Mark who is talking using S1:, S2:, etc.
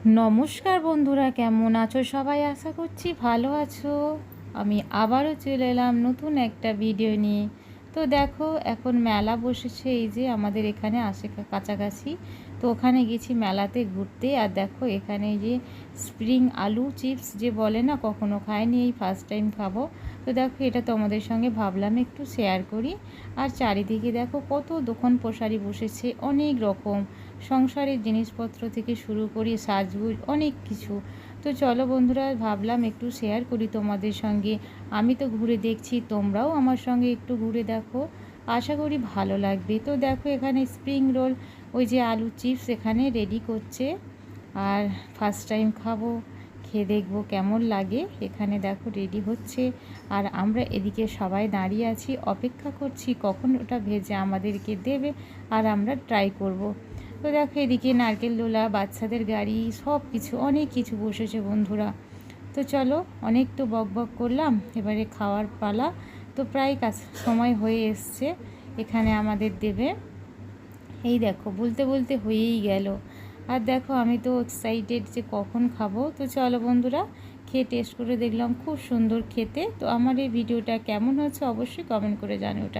S1: নমস্কার বন্ধুরা, কেমন আছো সবাই? আশা করছি ভালো আছো। আমি আবারও চলে এলাম নতুন একটা ভিডিও নিয়ে। তো দেখো, এখন মেলা বসেছে, এই যে আমাদের এখানে আসে কাছাকাছি। তো ওখানে গেছি মেলাতে ঘুরতে, আর দেখো এখানে যে স্প্রিং আলু চিপস যে বলে না, কখনো খায়নি এই ফার্স্ট টাইম খাব। তো দেখো, এটা তোমাদের সঙ্গে ভাবলাম একটু শেয়ার করি। আর চারিদিকে দেখো কত দোকান পোশারি বসেছে, অনেক রকম। সংসারের জিনিসপত্র থেকে শুরু করি সাজগুজ, অনেক কিছু। তো চলো বন্ধুরা, ভাবলাম একটু শেয়ার করি তোমাদের সঙ্গে। আমি তো ঘুরে দেখছি, তোমরাও আমার সঙ্গে একটু ঘুরে দেখো। আশা করি ভালো লাগবে। তো দেখো এখানে স্প্রিং রোল ওই যে আলু চিপস এখানে রেডি করছে। আর ফার্স্ট টাইম খাব, খেয়ে দেখব কেমন লাগে। এখানে দেখো রেডি হচ্ছে। আর আমরা এদিকে সবাই দাঁড়িয়ে আছি, অপেক্ষা করছি কখন ওটা ভেজে আমাদেরকে দেবে। আর আমরা ট্রাই করব। তো দেখো এদিকে নারকেল দোলা, বাচ্চাদের গাড়ি, সব কিছু, অনেক কিছু বসেছে বন্ধুরা। তো চলো অনেক তো বক বক করলাম, এবারে খাওয়ার পালা। তো প্রায় কাজ, সময় হয়ে এসছে, এখানে আমাদের দেবে। এই দেখো, বলতে বলতে হয়েই গেল। আর দেখো, আমি তো এক্সাইটেড যে কখন খাব। তো চলো বন্ধুরা, খেয়ে টেস্ট করে দেখলাম, খুব সুন্দর খেতে। তো আমার এই ভিডিওটা কেমন হচ্ছে অবশ্যই কমেন্ট করে জানি ওটা